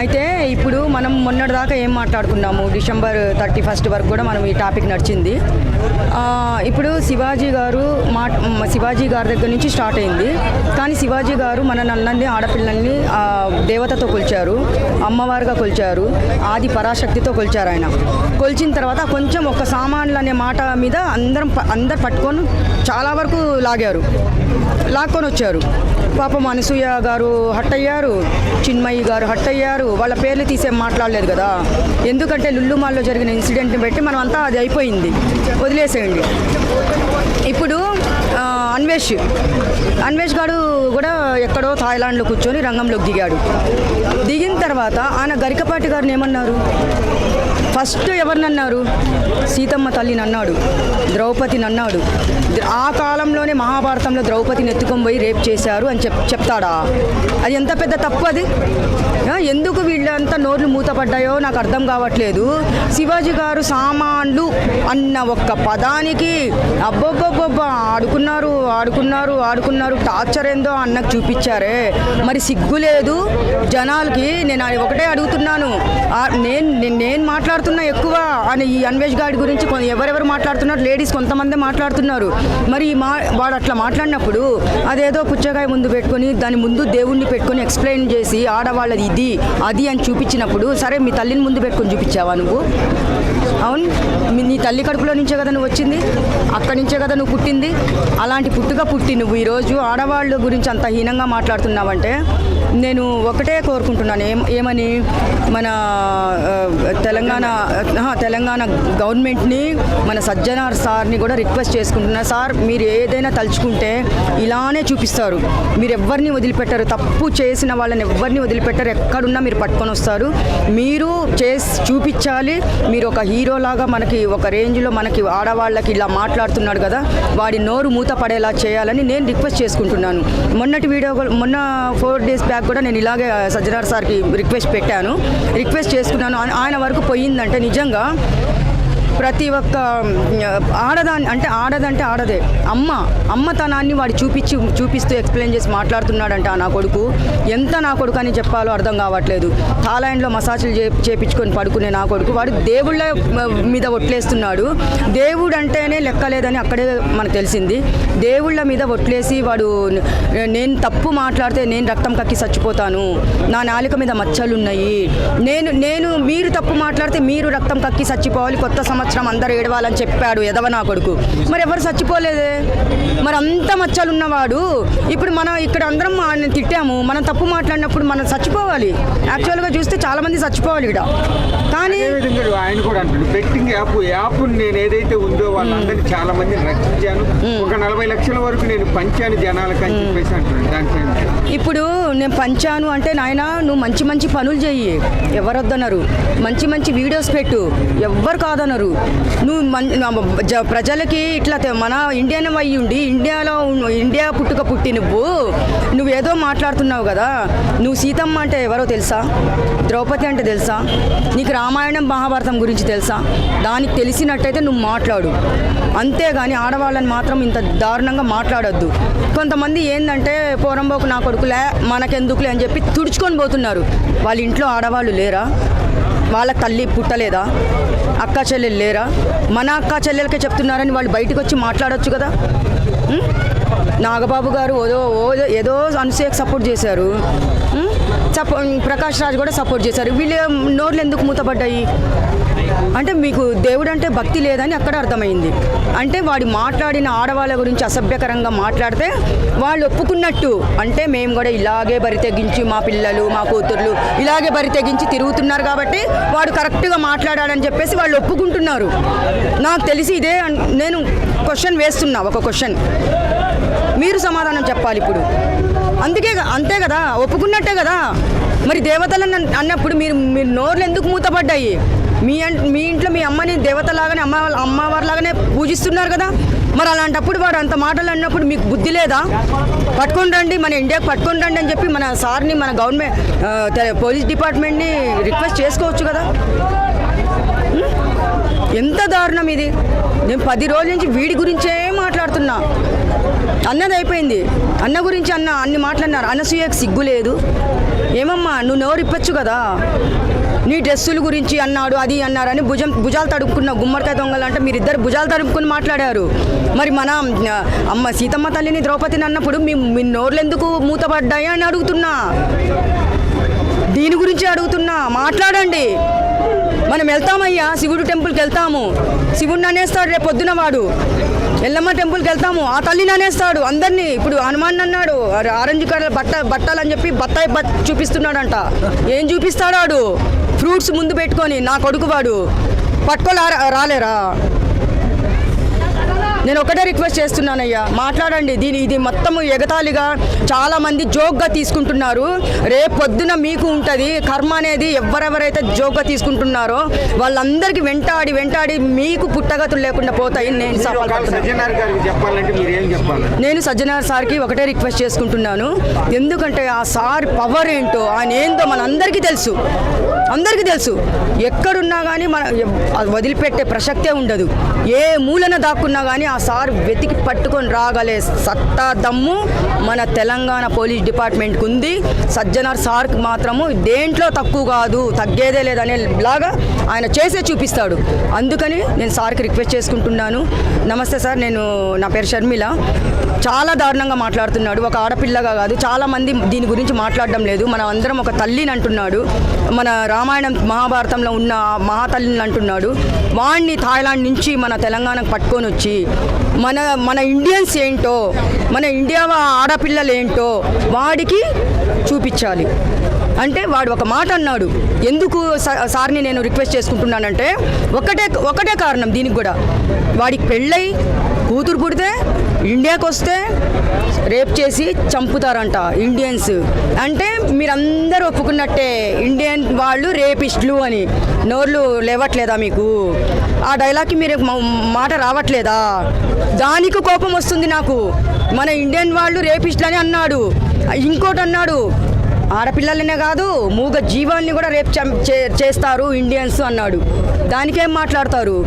అయితే ఇప్పుడు మనం మొన్నటి దాకా ఏం మాట్లాడుకున్నాము? డిసెంబర్ థర్టీ ఫస్ట్ వరకు కూడా మనం ఈ టాపిక్ నడిచింది. ఇప్పుడు శివాజీ గారు మా శివాజీ గారి దగ్గర నుంచి స్టార్ట్ అయింది. కానీ శివాజీ గారు మన నల్లని ఆడపిల్లల్ని దేవతతో కొలిచారు. అమ్మవారుగా కొలిచారు. ఆది పరాశక్తితో కొలిచారు ఆయన. కొలిచిన తర్వాత కొంచెం ఒక సామాన్లు అనే మాట మీద అందరం ప- అందరు పట్టుకొని చాలా వరకు లాగారు. లాక్కొని వచ్చారు. పాపం అనసూయ గారు హట్ అయ్యారు చిన్మయ్య గారు హట్ అయ్యారు వాళ్ళ పేర్లు తీసే మాట్లాడలేదు కదా. ఎందుకంటే లుల్లుమాల్లో జరిగిన ఇన్సిడెంట్ని బట్టి మనం అంతా అది అయిపోయింది. వదిలేసేయండి. ఇప్పుడు అన్వేష్ అన్వేష్ గారు కూడా ఎక్కడో థాయిలాండ్లో కూర్చొని రంగంలోకి దిగాడు. దిగిన తర్వాత ఆయన గరికపాటి గారిని ఏమన్నారు? ఫస్ట్ ఎవరినన్నారు? సీతమ్మ తల్లిని అన్నాడు ద్రౌపదిని అన్నాడు ఆ కాలంలోనే మహాభారతంలో ద్రౌపదిని ఎత్తుకొని పోయి రేప్ చేశారు అని చెప్ చెప్తాడా? అది ఎంత పెద్ద తప్పు అది? ఎందుకు వీళ్ళంతా నోర్లు మూతపడ్డాయో నాకు అర్థం కావట్లేదు. శివాజీ గారు సామాన్లు అన్న ఒక్క పదానికి అబ్బబ్బబ్బబ్బా ఆడుకున్నారు ఆడుకున్నారు ఆడుకున్నారు టార్చర్ ఏందో అన్నకు చూపించారే. మరి సిగ్గు లేదు జనాలకి నేను ఒకటే అడుగుతున్నాను. నేను నేను- మాట్లాడుతున్నాను మాట్లాడుతున్న ఎక్కువ అని ఈ అన్వేష్ గాడి గురించి ఎవరెవరు మాట్లాడుతున్నారు? లేడీస్ కొంతమంది మాట్లాడుతున్నారు. మరి మా వాడు అట్లా మాట్లాడినప్పుడు అదేదో పుచ్చకాయ ముందు పెట్టుకొని దాని ముందు దేవుణ్ణి పెట్టుకొని ఎక్స్ప్లెయిన్ చేసి ఆడవాళ్ళది ఇది అది అని చూపించినప్పుడు సరే మీ తల్లిని ముందు పెట్టుకొని చూపించావా నువ్వు? అవును. మీ- నీ తల్లి కడుపులో నుంచే కదా నువ్వు వచ్చింది? అక్కడి నుంచే కదా నువ్వు పుట్టింది? అలాంటి పుట్టుక పుట్టి నువ్వు ఈరోజు ఆడవాళ్ళ గురించి అంత హీనంగా మాట్లాడుతున్నావంటే నేను ఒకటే కోరుకుంటున్నాను. ఏం ఏమని? మన తెలంగాణ తెలంగాణ గవర్నమెంట్ని మన సజ్జనార్ సార్ని కూడా రిక్వెస్ట్ చేసుకుంటున్నా. సార్ మీరు ఏదైనా తలుచుకుంటే ఇలానే చూపిస్తారు. మీరు ఎవరిని వదిలిపెట్టరు. తప్పు చేసిన వాళ్ళని ఎవరిని వదిలిపెట్టరు. ఎక్కడున్నా మీరు పట్టుకొని వస్తారు. మీరు చేసి చూపించాలి. మీరు ఒక హీరోలాగా మనకి ఒక రేంజ్లో మనకి ఆడవాళ్ళకి ఇలా మాట్లాడుతున్నాడు కదా వాడి నోరు మూత పడేలా చేయాలని నేను రిక్వెస్ట్ చేసుకుంటున్నాను. మొన్నటి వీడియో కూడా- మొన్న ఫోర్ డేస్ బ్యాక్ కూడా నేను ఇలాగే సజ్జనార్ సార్కి రిక్వెస్ట్ పెట్టాను. రిక్వెస్ట్ చేసుకున్నాను. ఆయన- ఆయన వరకు అంటే నిజంగా ప్రతి ఒక్క ఆడదాన్ని అంటే ఆడదంటే ఆడదే. అమ్మ అమ్మతనాన్ని వాడు చూపించి చూపిస్తూ ఎక్స్ప్లెయిన్ చేసి మాట్లాడుతున్నాడంట నా కొడుకు. ఎంత నా కొడుకు అని చెప్పాలో అర్థం కావట్లేదు. థాయిలాండ్లో మసాజులు చే చేపించుకొని పడుకునే నా కొడుకు. వాడు దేవుళ్ళ మీద ఒట్లేస్తున్నాడు. దేవుడు అంటేనే లెక్కలేదని అక్కడే మనకు తెలిసింది. దేవుళ్ళ మీద ఒట్లేసి వాడు నేను తప్పు మాట్లాడితే నేను రక్తం కక్కి చచ్చిపోతాను. నా నాలుక మీద మచ్చలు ఉన్నాయి నేను నేను మీరు తప్పు మాట్లాడితే మీరు రక్తం కక్కి చచ్చిపోవాలి. కొత్త సంవత్సరం అందరూ ఏడవాలని చెప్పాడు ఎదవ నా కొడుకు. మరి ఎవరు చచ్చిపోలేదే? మరి అంత మచ్చలు ఉన్నవాడు. ఇప్పుడు మనం ఇక్కడ అందరం ఆయన తిట్టాము. మనం తప్పు మాట్లాడినప్పుడు మనం చచ్చిపోవాలి. యాక్చువల్గా చూస్తే చాలా మంది చచ్చిపోవాలి ఇక్కడ. కానీ ఆయన కూడా అంటాడు బెట్టింగ్ యాప్ యాప్ నేను ఏదైతే ఉందో వాళ్ళందరినీ చాలా మందిని రక్షించాను ఒక నలభై లక్షల వరకు నేను పంచాను జనాలకు అని చెప్పేసి అంటున్నాడు దానిపైన ఇప్పుడు నేను పంచాను అంటే నాయన నువ్వు మంచి మంచి పనులు చెయ్యి. ఎవరొద్దన్నారు మంచి మంచి వీడియోస్ పెట్టు. ఎవ్వరు కాదన్నారు నువ్వు మన్- జ- ప్రజలకి ఇట్లా మన ఇండియన్ అయ్యి ఉండి ఇండియాలో ఇండియా పుట్టుక పుట్టి నువ్వు నువ్వేదో మాట్లాడుతున్నావు కదా నువ్వు సీతమ్మ అంటే ఎవరో తెలుసా? ద్రౌపది అంటే తెలుసా? నీకు రామాయణం మహాభారతం గురించి తెలుసా? దానికి తెలిసినట్టయితే నువ్వు మాట్లాడు. అంతేగాని ఆడవాళ్ళని మాత్రం ఇంత దారుణంగా మాట్లాడొద్దు. కొంతమంది ఏంటంటే పోరంబోకు నా కొడుకులే మనకెందుకులే అని చెప్పి తుడుచుకొని పోతున్నారు. వాళ్ళ ఇంట్లో ఆడవాళ్ళు లేరా? వాళ్ళ తల్లి పుట్టలేదా? అక్క చెల్లెలు లేరా? మన అక్క చెల్లెలకే చెప్తున్నారని వాళ్ళు బయటకు వచ్చి మాట్లాడొచ్చు కదా? నాగబాబు గారు ఏదో ఓ- ఏదో అనసూయకు సపోర్ట్ చేశారు. సపో ప్రకాష్ రాజ్ కూడా సపోర్ట్ చేశారు. వీళ్ళు నోర్లు ఎందుకు మూతపడ్డాయి? అంటే మీకు దేవుడు అంటే భక్తి లేదని అక్కడ అర్థమైంది. అంటే వాడు మాట్లాడిన ఆడవాళ్ళ గురించి అసభ్యకరంగా మాట్లాడితే వాళ్ళు ఒప్పుకున్నట్టు. అంటే మేము కూడా ఇలాగే బరి తెగించి మా పిల్లలు మా కూతుర్లు ఇలాగే బరి తెగించి తిరుగుతున్నారు కాబట్టి వాడు కరెక్ట్గా మాట్లాడాడని చెప్పేసి వాళ్ళు ఒప్పుకుంటున్నారు. నాకు తెలిసి ఇదే అన్- నేను క్వశ్చన్ వేస్తున్నా ఒక క్వశ్చన్. మీరు సమాధానం చెప్పాలి ఇప్పుడు. అందుకే అంతే కదా ఒప్పుకున్నట్టే కదా. మరి దేవతలను అన్నప్పుడు మీరు మీరు నోర్లు ఎందుకు మూతపడ్డాయి? మీ మీ ఇంట్లో మీ అమ్మని దేవతలాగానే అమ్మ అమ్మవారిలాగానే పూజిస్తున్నారు కదా? మరి అలాంటప్పుడు వాడు అంత మాటలు అన్నప్పుడు మీకు బుద్ధి లేదా? పట్టుకొని రండి మన ఇండియాకి పట్టుకొని రండి అని చెప్పి మన సార్ని మన గవర్నమెంట్ పోలీస్ డిపార్ట్మెంట్ని రిక్వెస్ట్ చేసుకోవచ్చు కదా? ఎంత దారుణం ఇది? నేను పది రోజుల నుంచి వీడి గురించే మాట్లాడుతున్నా. అన్నది అయిపోయింది. అన్న గురించి అన్న అన్ని మాట్లాడినారు అనసూయకు సిగ్గు లేదు. ఏమమ్మా నువ్వు నోరు ఇప్పచ్చు కదా? నీ డ్రెస్సుల గురించి అన్నాడు అది అన్నారని భుజం భుజాలు తడుపుకున్న గుమ్మడికాయ దొంగలు అంటే మీరిద్దరు భుజాలు తడుపుకుని మాట్లాడారు. మరి మన అమ్మ సీతమ్మ తల్లిని ద్రౌపదిని అన్నప్పుడు మీ మీ నోర్లు ఎందుకు మూతపడ్డాయి అని అడుగుతున్నా. దీని గురించి అడుగుతున్నా. మాట్లాడండి. మనం వెళ్తామయ్యా శివుడు టెంపుల్కి వెళ్తాము. శివుడిని అనేస్తాడు రేపు పొద్దున వాడు. ఎల్లమ్మ టెంపుల్కి వెళ్తాము. ఆ తల్లిని అనేస్తాడు అందరినీ ఇప్పుడు హనుమాన్ అన్నాడు. ఆరెంజ్ కలర్ బట్ట బట్టాలని చెప్పి బత్తాయి బట్ చూపిస్తున్నాడంట. ఏం చూపిస్తాడు వాడు ఫ్రూట్స్ ముందు పెట్టుకొని నా కొడుకు వాడు. పట్టుకోలే రాలేరా? నేను ఒకటే రిక్వెస్ట్ చేస్తున్నానయ్యా. మాట్లాడండి. దీని ఇది మొత్తం ఎగతాళిగా చాలా మంది జోక్గా తీసుకుంటున్నారు. రేపు పొద్దున మీకు ఉంటుంది. కర్మ అనేది ఎవరెవరైతే జోక్గా తీసుకుంటున్నారో వాళ్ళందరికీ వెంటాడి వెంటాడి మీకు పుట్టగతులు లేకుండా పోతాయి నేను నేను సజ్జనార్ సార్కి ఒకటే రిక్వెస్ట్ చేసుకుంటున్నాను. ఎందుకంటే ఆ సార్ పవర్ ఏంటో ఆయన ఏందో మన అందరికీ తెలుసు. అందరికీ తెలుసు. ఎక్కడున్నా కానీ మన వదిలిపెట్టే ప్రసక్తే ఉండదు. ఏ మూలన దాక్కున్నా కానీ ఆ సార్ వెతికి పట్టుకొని రాగలే. సత్తా దమ్ము మన తెలంగాణ పోలీస్ డిపార్ట్మెంట్కి ఉంది. సజ్జనార్ సార్కి మాత్రము దేంట్లో తక్కువ కాదు తగ్గేదే లేదనే లాగా ఆయన చేసే చూపిస్తాడు. అందుకని నేను సార్కి రిక్వెస్ట్ చేసుకుంటున్నాను. నమస్తే సార్ నేను నా పేరు షర్మిల. చాలా దారుణంగా మాట్లాడుతున్నాడు. ఒక ఆడపిల్లగా కాదు చాలామంది దీని గురించి మాట్లాడడం లేదు. మనం అందరం ఒక తల్లిని అంటున్నాడు. మన రామాయణం మహాభారతంలో ఉన్న మహాతల్లిని అంటున్నాడు. వాణ్ణి థాయిలాండ్ నుంచి మన తెలంగాణకు పట్టుకొని వచ్చి మన మన ఇండియన్స్ ఏంటో మన ఇండియా ఆడపిల్లలు ఏంటో వాడికి చూపించాలి. అంటే వాడు ఒక మాట అన్నాడు. ఎందుకు సార్ని నేను రిక్వెస్ట్ చేసుకుంటున్నానంటే ఒకటే ఒకటే కారణం దీనికి కూడా. వాడికి పెళ్ళై ఇండియాకి వస్తే రేప్ చేసి చంపుతారంట ఇండియన్స్. అంటే మీరందరూ ఒప్పుకున్నట్టే ఇండియన్ వాళ్ళు రేపిస్టులు అని. నోర్లు లేవట్లేదా మీకు? ఆ డైలాగ్కి మీరు మాట రావట్లేదా? దానికి కోపం వస్తుంది నాకు. మన ఇండియన్ వాళ్ళు రేపిస్టులు అని అన్నాడు. ఇంకోటి అన్నాడు ఆడపిల్లలనే కాదు మూగ జీవాల్ని కూడా రేపు చే- చేస్తారు ఇండియన్స్ అన్నాడు. దానికేం మాట్లాడతారు?